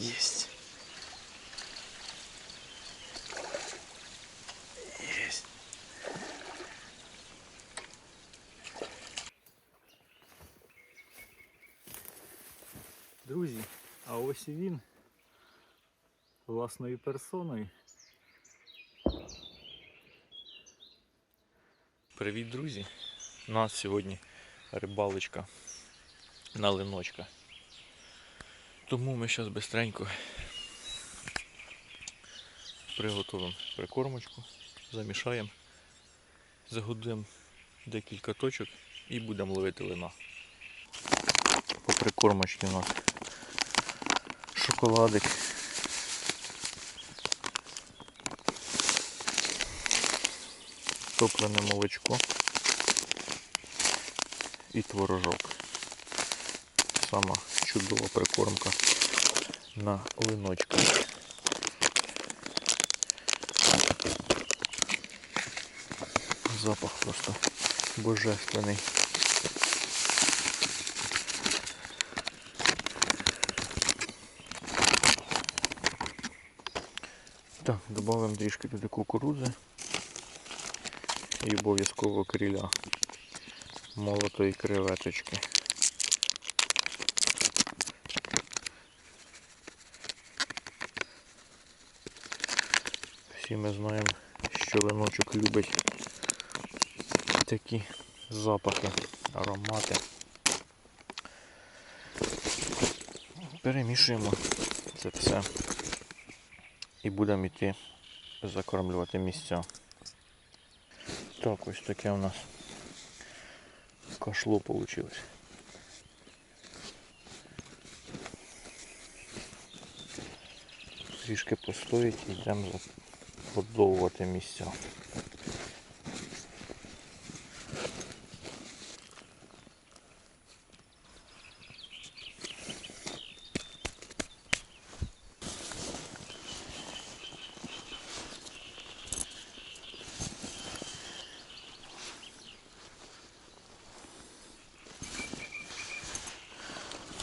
Есть. Есть. Друзі, а ось і він власною персоною. Привіт, друзі! У нас сьогодні рибалочка на линочка. Тому ми зараз бистренько приготуємо прикормочку, замішаємо, загодуємо декілька точок і будемо ловити лина. По прикормочці у нас шоколадик. Топлене молочко і творожок. Сама чудова прикормка на линочка. Запах просто божественний. Так, додаємо трішки туди кукурудзи і обов'язково кріля молотої креветочки. Всі ми знаємо, що виночок любить такі запахи, аромати. Перемішуємо це все і будемо йти закормлювати місця. Так, ось таке у нас кашло вийшло. Трішки постоїть і йдемо забудовувати місця.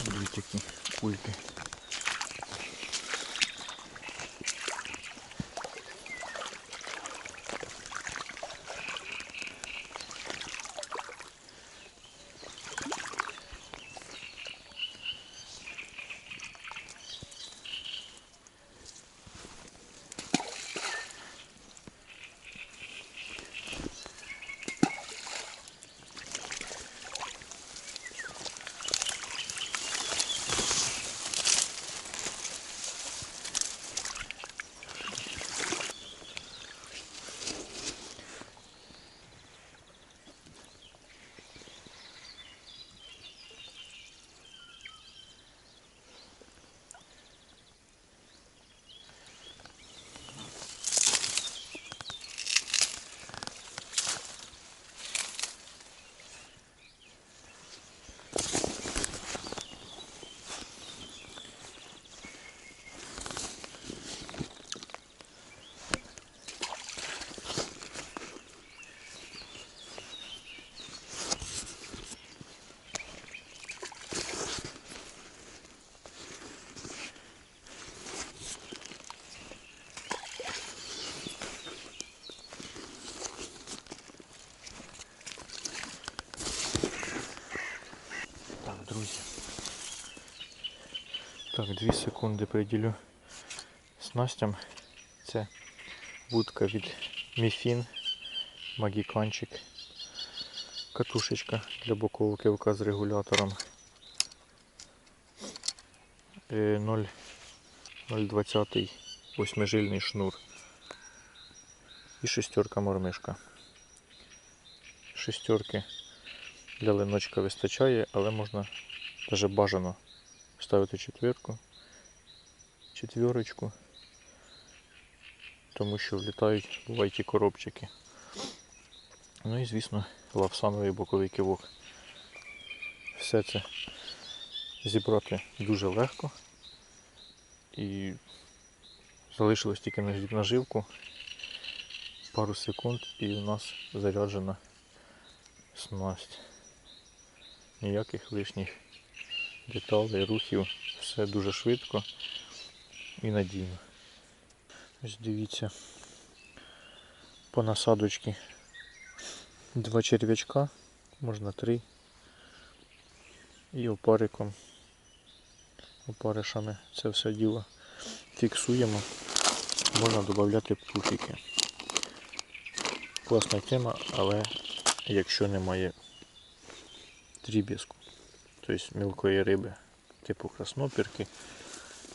Дві такі кульки. Так, друзі. Так, 2 секунди приділю снастям. Це будка від Міфін, магіканчик, катушечка для бокового кивка з регулятором. Е, 0 0,20 восьмижильний шнур. І шестерка мормишка. Шестерки для линочка вистачає, але можна навіть бажано ставити четвірку, четвірочку, тому що влітають бувають ті коробчики. Ну і звісно лавсановий боковий кивок. Все це зібрати дуже легко і залишилось тільки наживку пару секунд і у нас заряджена снасть. Ніяких лишніх деталей, рухів, все дуже швидко і надійно. Ось дивіться. По насадочці два черв'ячка, можна три. І опариком, опаришами це все діло фіксуємо. Можна додати пуфіки. Класна тема, але якщо немає дріб'язку, тобто мілкої риби, типу краснопірки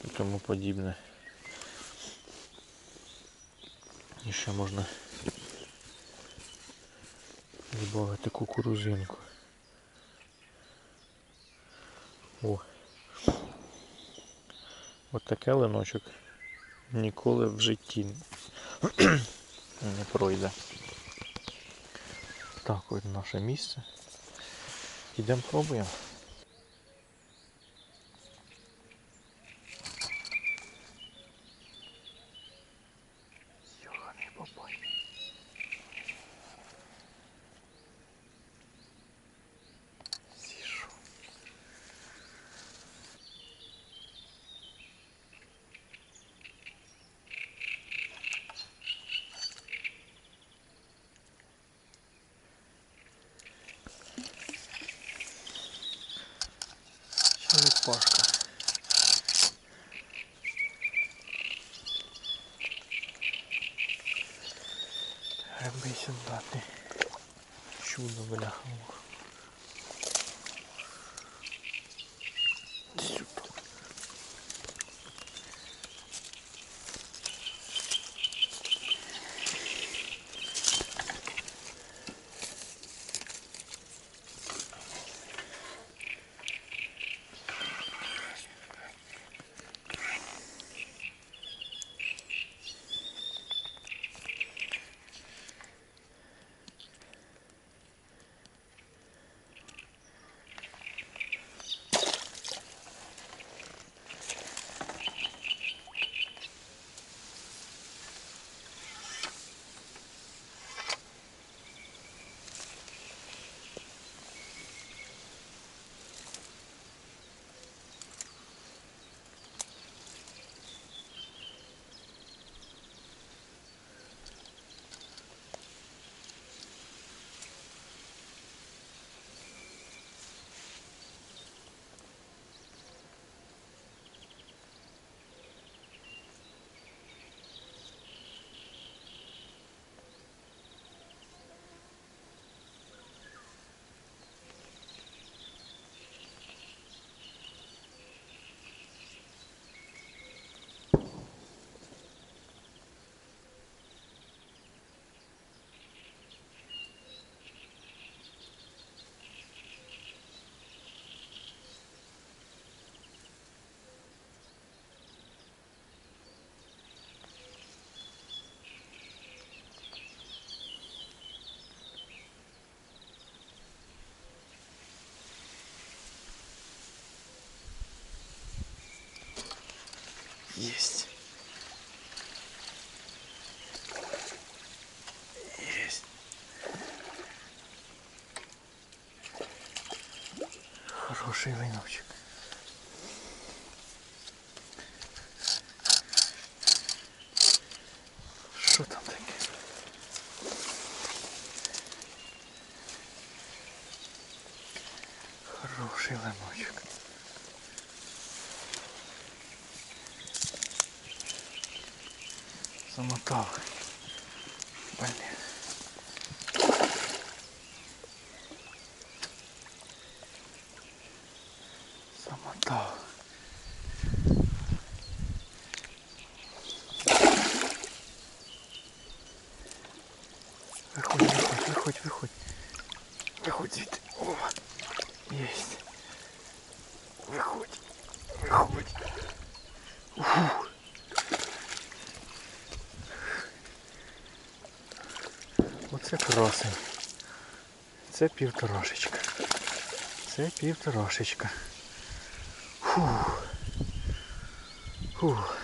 і тому подібне. І ще можна додати кукурузинку. О. От таке линочок ніколи в житті не пройде. Так, ось наше місце. Ідемо пробуємо. Гриби сюди. Чудо, бляха. Есть. Есть. Хороший виночек. Що там таке? Хороший лимочок. Замотав. Блін. Замотав. Виходь, виходь, виходь, виходь. Виходь звідти. О, єсть. Виходь, виходь. Уфу. Оце красень. Це півторашечка. Це півторашечка. Фух. Фух.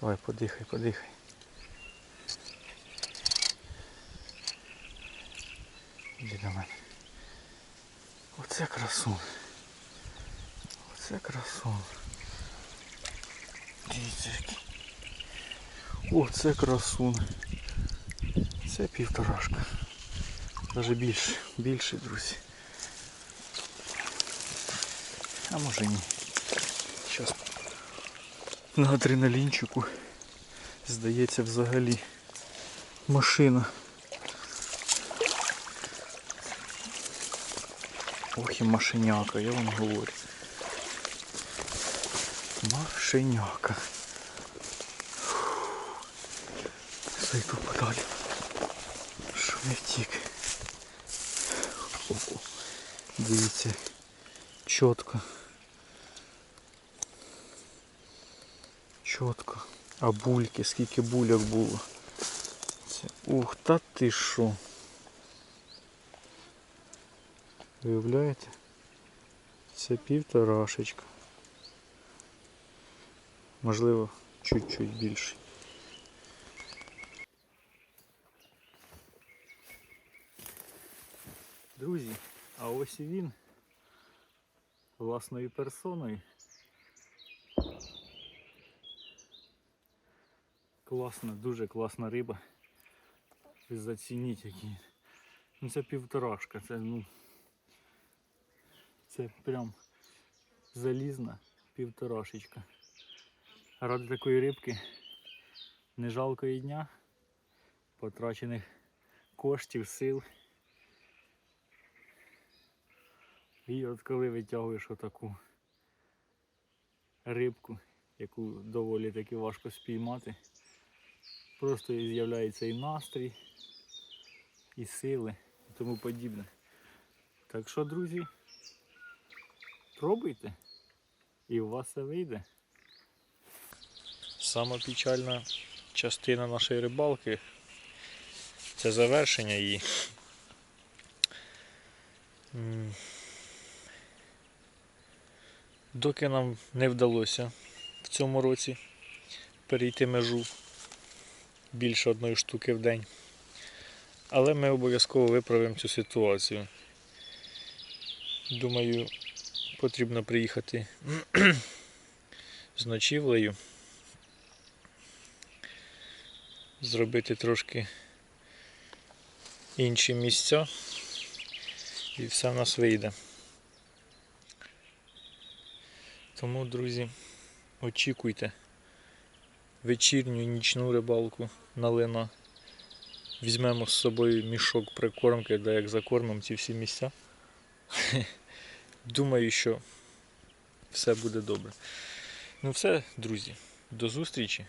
Ой, подихай, подихай. Іди до мене. Оце красун. Оце красун. Дивіться який. Оце красун. Це півторашка. Даже більше, більше, друзі. А може ні. Зараз на адреналінчику здається взагалі машина. Ох і машиняка, я вам говорю. Машиняка. Зайду подалі. Що не втік. Ого. Дивіться. Чітко. Чітко. А бульки, скільки бульок було. Це... Ух, та ти що. Виявляєте? Це півторашечка. Можливо, чуть-чуть більше. Друзі, а ось і він власною персоною. Класна, дуже класна риба. Ви зацініть який. Ну це півторашка, це ну. Це прям залізна півторашечка. Ради такої рибки не жалко і дня, потрачених коштів, сил. І от коли витягуєш отаку рибку, яку доволі таки важко спіймати, просто і з'являється і настрій, і сили, і тому подібне. Так що, друзі, пробуйте, і у вас все вийде. Сама печальна частина нашої рибалки це завершення її. Доки нам не вдалося в цьому році перейти межу більше одної штуки в день. Але ми обов'язково виправимо цю ситуацію. Думаю, потрібно приїхати з ночівлею, зробити трошки інші місця і все в нас вийде. Тому, друзі, очікуйте вечірню нічну рибалку на лина. Візьмемо з собою мішок прикормки, де як закормимо ці всі місця. Думаю, що все буде добре. Ну все, друзі, до зустрічі.